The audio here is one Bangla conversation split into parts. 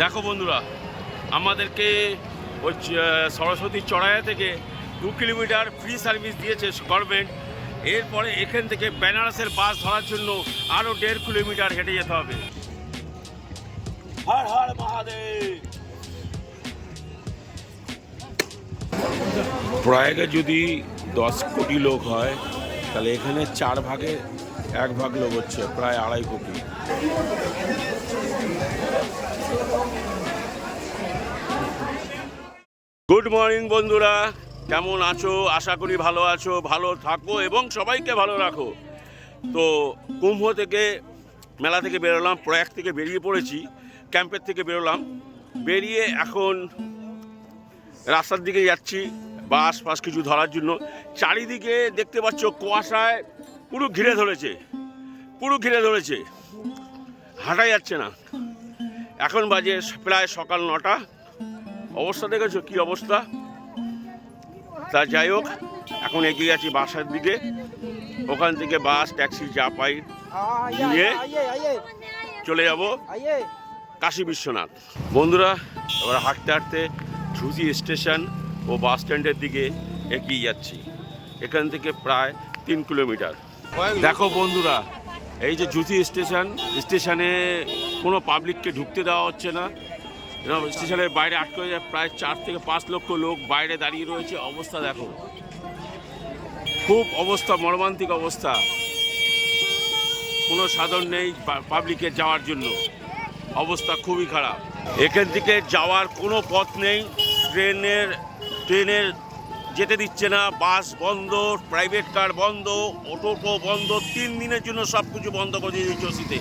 দেখো বন্ধুরা, আমাদেরকে ওই সরস্বতী চড়াইয়া থেকে দু কিলোমিটার ফ্রি সার্ভিস দিয়েছে গভর্নমেন্ট এরপরে এখান থেকে বেনারসের বাস ধরার জন্য আরও দেড় কিলোমিটার হেঁটে যেতে হবে। হর হর মহাদেব! প্রয়াগে যদি দশ কোটি লোক হয়, তাহলে এখানে চার ভাগে এক ভাগ লোক হচ্ছে, প্রায় আড়াই কোটি। গুড মর্নিং বন্ধুরা। কেমন আছো? আশা করি ভালো আছো, ভালো থাকো এবং সবাইকে ভালো রাখো। তো কুম্ভ থেকে, মেলা থেকে বেরোলাম, প্রয়াগ থেকে বেরিয়ে পড়েছি, ক্যাম্পের থেকে বেরোলাম। বেরিয়ে এখন রাস্তার দিকে যাচ্ছি বাস ফাস কিছু ধরার জন্য। চারিদিকে দেখতে পাচ্ছ কুয়াশায় পুরো ঘিরে ধরেছে। পুরো ঘিরে ধরেছে। হাঁটা যাচ্ছে না। এখন বাজে প্রায় সকাল নটা। অবস্থা দেখেছ? কি অবস্থা? তা যাই হোক, এখন এগিয়ে আছি বাসার দিকে। ওখান থেকে বাস, ট্যাক্সি, যা পাই নিয়ে চলে যাব কাশী বিশ্বনাথ। বন্ধুরা, এবার হাঁটতে হাঁটতে ধ্রুতি স্টেশন ও বাস স্ট্যান্ডের দিকে এগিয়ে যাচ্ছি। এখান থেকে প্রায় তিন কিলোমিটার। দেখো বন্ধুরা এই যে জুতি স্টেশন, স্টেশনে কোনো পাবলিককে ঢুকতে দেওয়া হচ্ছে না। এরকম স্টেশনের বাইরে আটকে যায় প্রায় চার থেকে পাঁচ লক্ষ লোক বাইরে দাঁড়িয়ে রয়েছে। অবস্থা দেখো। খুব অবস্থা, মর্মান্তিক অবস্থা। কোনো সাধন নেই পাবলিকের যাওয়ার জন্য। অবস্থা খুবই খারাপ। এখান থেকে যাওয়ার কোনো পথ নেই। ট্রেনের ট্রেনের যেতে দিচ্ছে না, বাস বন্ধ প্রাইভেট কার বন্ধ অটো বন্ধ, তিন দিনের জন্য সব কিছু বন্ধ করে দিয়ে দিচ্ছে ওসিতে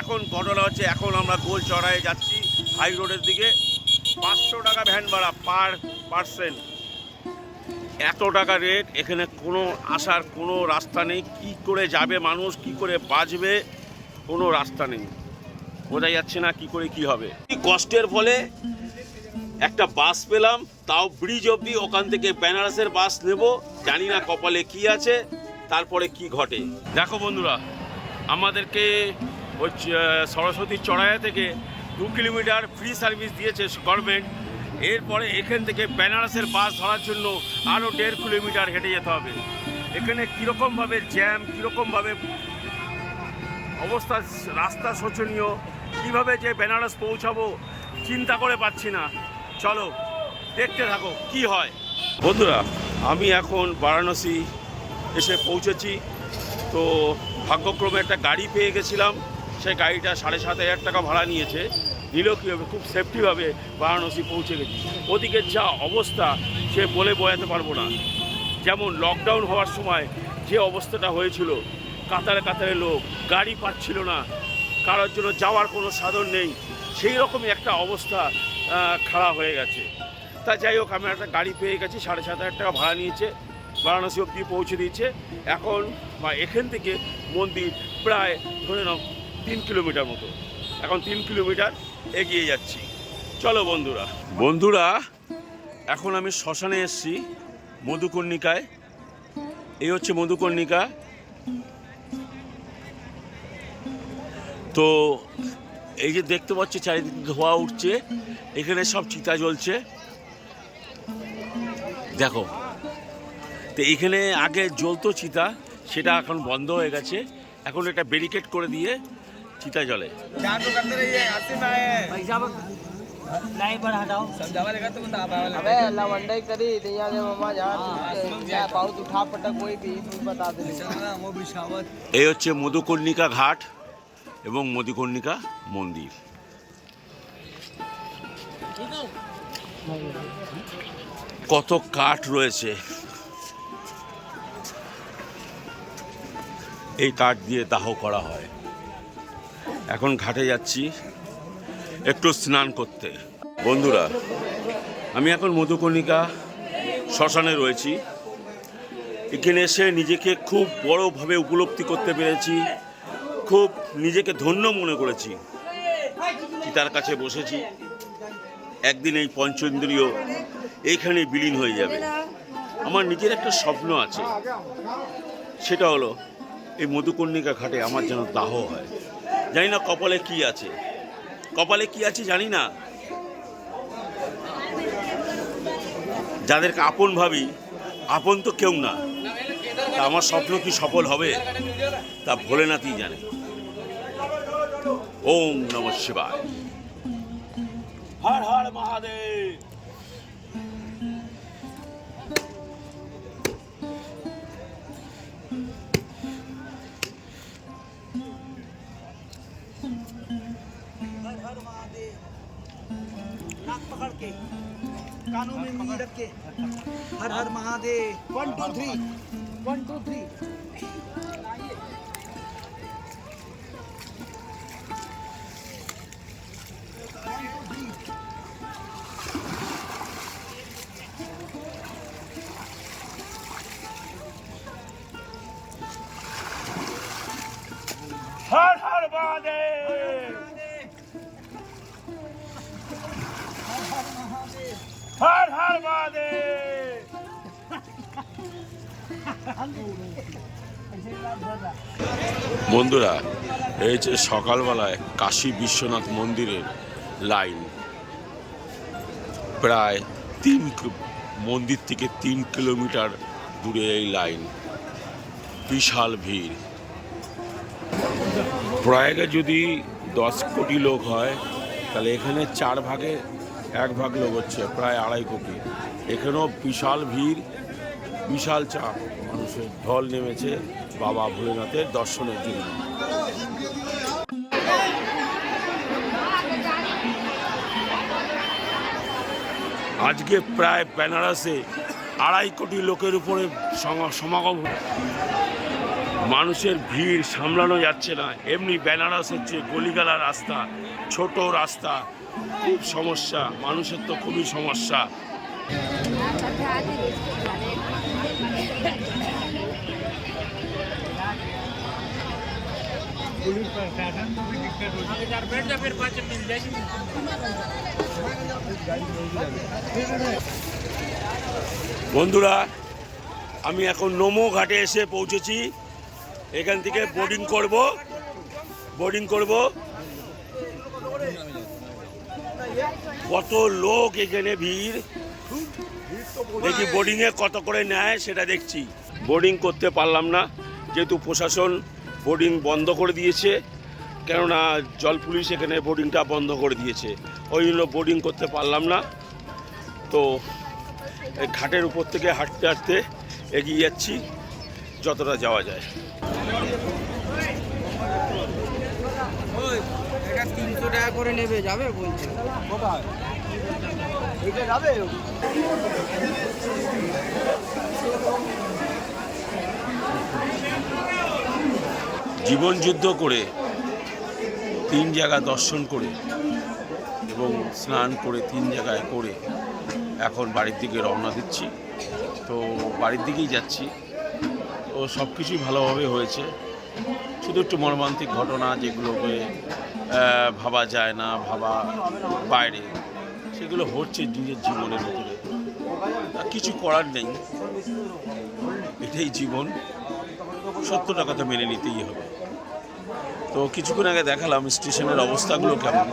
এখন ঘটনা হচ্ছে, এখন আমরা গোল চড়ায় যাচ্ছি হাই রোডের দিকে। পাঁচশো টাকা ভ্যান ভাড়া পার পার্সেন্ট এত টাকা রেট এখানে কোনো আসার কোনো রাস্তা নেই। কি করে যাবে মানুষ, কি করে বাঁচবে, কোনো রাস্তা নেই। বোঝা যাচ্ছে না কি করে কি হবে। কষ্টের ফলে একটা বাস পেলাম, তাও ব্রিজ অবধি ওখান থেকে বেনারসের বাস নেব, জানি না কপালে কি আছে, তারপরে কি ঘটে। দেখো বন্ধুরা, আমাদেরকে ওই সরস্বতী চড়াইয়া থেকে দু কিলোমিটার ফ্রি সার্ভিস দিয়েছে গভর্নমেন্ট এরপরে এখান থেকে বেনারসের বাস ধরার জন্য আরও দেড় কিলোমিটার হেঁটে যেতে হবে। এখানে কীরকমভাবে জ্যাম কীরকমভাবে অবস্থা, রাস্তা শোচনীয়, কীভাবে যে বেনারস পৌঁছাবো, চিন্তা করে পাচ্ছি না। চলো, দেখতে থাকো, কি হয়। বন্ধুরা, আমি এখন বারাণসী এসে পৌঁছেছি। তো ভাগ্যক্রমে একটা গাড়ি পেয়ে গেছিলাম। সেই গাড়িটা সাড়ে সাত হাজার টাকা ভাড়া নিয়েছে। নিলেও কী হবে খুব সেফটিভাবে বারাণসী পৌঁছে গেছি। ওদিকে যা অবস্থা, সে বলে বোঝাতে পারব না। যেমন লকডাউন হওয়ার সময় যে অবস্থাটা হয়েছিল, কাতারে কাতারে লোক, গাড়ি পাচ্ছিল না। কারোর জন্য যাওয়ার কোনো সাধন নেই। সেই রকমই একটা অবস্থা খারাপ হয়ে গেছে। তা যাই হোক আমি একটা গাড়ি পেয়ে গেছি, সাড়ে সাত হাজার টাকা ভাড়া নিয়েছে, বারাণসী অব্দি পৌঁছে দিয়েছে। এখন বা এখান থেকে মন্দির প্রায় ধরে নাও তিন কিলোমিটার মতো। এখন তিন কিলোমিটার এগিয়ে যাচ্ছি। চলো বন্ধুরা। বন্ধুরা, এখন আমি শ্মশানে এসেছি, মধুকর্ণিকায়। এই হচ্ছে মধুকর্ণিকা। তো এই যে দেখতে পাচ্ছি, চারিদিক ধোয়া উঠছে, এখানে সব চিতা জ্বলছে। দেখো, তো এখানে আগে জ্বলতো চিতা, সেটা এখন বন্ধ হয়ে গেছে। এখন এটা ব্যারিকেড করে দিয়ে চিতা জ্বলে। এই হচ্ছে মধুকর্ণিকা ঘাট। এবং মধুকর্ণিকা মন্দির। কত কাঠ রয়েছে। এই কাঠ দিয়ে দাহ করা হয়। এখন ঘাটে যাচ্ছি একটু স্নান করতে। বন্ধুরা, আমি এখন মধুকর্ণিকা শ্মশানে রয়েছি। এখানে এসে নিজেকে খুব বড়োভাবে উপলব্ধি করতে পেরেছি। খুব নিজেকে ধন্য মনে করেছি। তার কাছে বসেছি। একদিন এই পঞ্চেন্দ্রীয় এখানে বিলীন হয়ে যাবে। আমার নিজের একটা স্বপ্ন আছে। সেটা হলো, এই মধুকর্ণিকা ঘাটে আমার যেন দাহ হয়। জানি না কপালে কি আছে। কপালে কি আছে জানি না। যাদেরকে আপন ভাবি, আপন তো কেউ না। তা আমার স্বপ্ন কি সফল হবে? তা ভোলেনাথই জানে। ओम नमः शिवाय। हर हर महादेव। कानों में रख के। हर हर Mahadev. One two three one two three বন্ধুরা, এই যে সকালবেলায় কাশী বিশ্বনাথ মন্দিরের লাইন, প্রায় তিন মন্দির থেকে তিন কিলোমিটার দূরে এই লাইন, বিশাল ভিড়। প্রয়াগে যদি দশ কোটি লোক হয়, তাহলে এখানে চার ভাগে, এক ভাগ লোক হচ্ছে, প্রায় আড়াই কোটি। এখানেও বিশাল ভিড়, বিশাল চাপ। মানুষের ঢল নেমেছে বাবা ভোলেনাথের দর্শনের জন্য। আজকে প্রায় বেনারসে আড়াই কোটি লোকের উপরে সমা- সমাগম মানুষের ভিড় সামলানো যাচ্ছে না। এমনি বেনারস হচ্ছে গলিগালা রাস্তা, ছোট রাস্তা, খুব সমস্যা। মানুষের তো খুবই সমস্যা। বন্ধুরা, আমি এখন নোমো ঘাটে এসে পৌঁছেছি। এখান থেকে বোর্ডিং করব বোর্ডিং করব। কত লোক এখানে ভিড়। দেখি বোর্ডিংয়ে কত করে নেয়, সেটা দেখছি। বোর্ডিং করতে পারলাম না, যেহেতু প্রশাসন বোর্ডিং বন্ধ করে দিয়েছে। কেননা জল পুলিশ এখানে বোর্ডিংটা বন্ধ করে দিয়েছে। ওই জন্য বোর্ডিং করতে পারলাম না। তো এই ঘাটের উপর থেকে হাঁটতে হাঁটতে এগিয়ে যাচ্ছি যতটা যাওয়া যায়। এটা তিনশো টাকা করে নেবে যাবে বলছে। এটা যাবে জীবন যুদ্ধ করে তিন জায়গা দর্শন করে এবং স্নান করে তিন জায়গায় করে এখন বাড়ির দিকে রওনা দিচ্ছি। তো বাড়ির দিকেই যাচ্ছি। তো সব কিছুই ভালোভাবে হয়েছে। শুধু একটু মর্মান্তিক ঘটনা যেগুলোকে ভাবা যায় না, ভাবা বাইরে, সেগুলো হচ্ছে নিজের জীবনের ভিতরে। কিছু করার নেই। এটাই জীবন। সত্য টাকাটা মেনে নিতেই হবে। তো কিছুক্ষণ আগে দেখালাম স্টেশনের অবস্থাগুলো কেমন।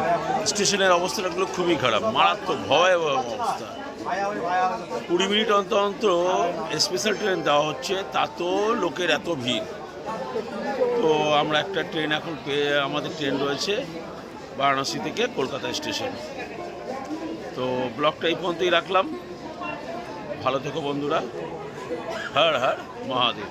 স্টেশনের অবস্থাগুলো খুবই খারাপ, মারাত্মক, ভয়াবহ অবস্থা। কুড়ি মিনিট অন্তর অন্তর স্পেশাল ট্রেন দেওয়া হচ্ছে তাতেও লোকের এত ভিড়। তো আমরা একটা ট্রেন এখন পেয়ে, আমাদের ট্রেন রয়েছে বারাণসী থেকে কলকাতা স্টেশন। তো ব্লগটা এই পর্যন্তই রাখলাম। ভালো থেকো বন্ধুরা। হর হর মহাদেব।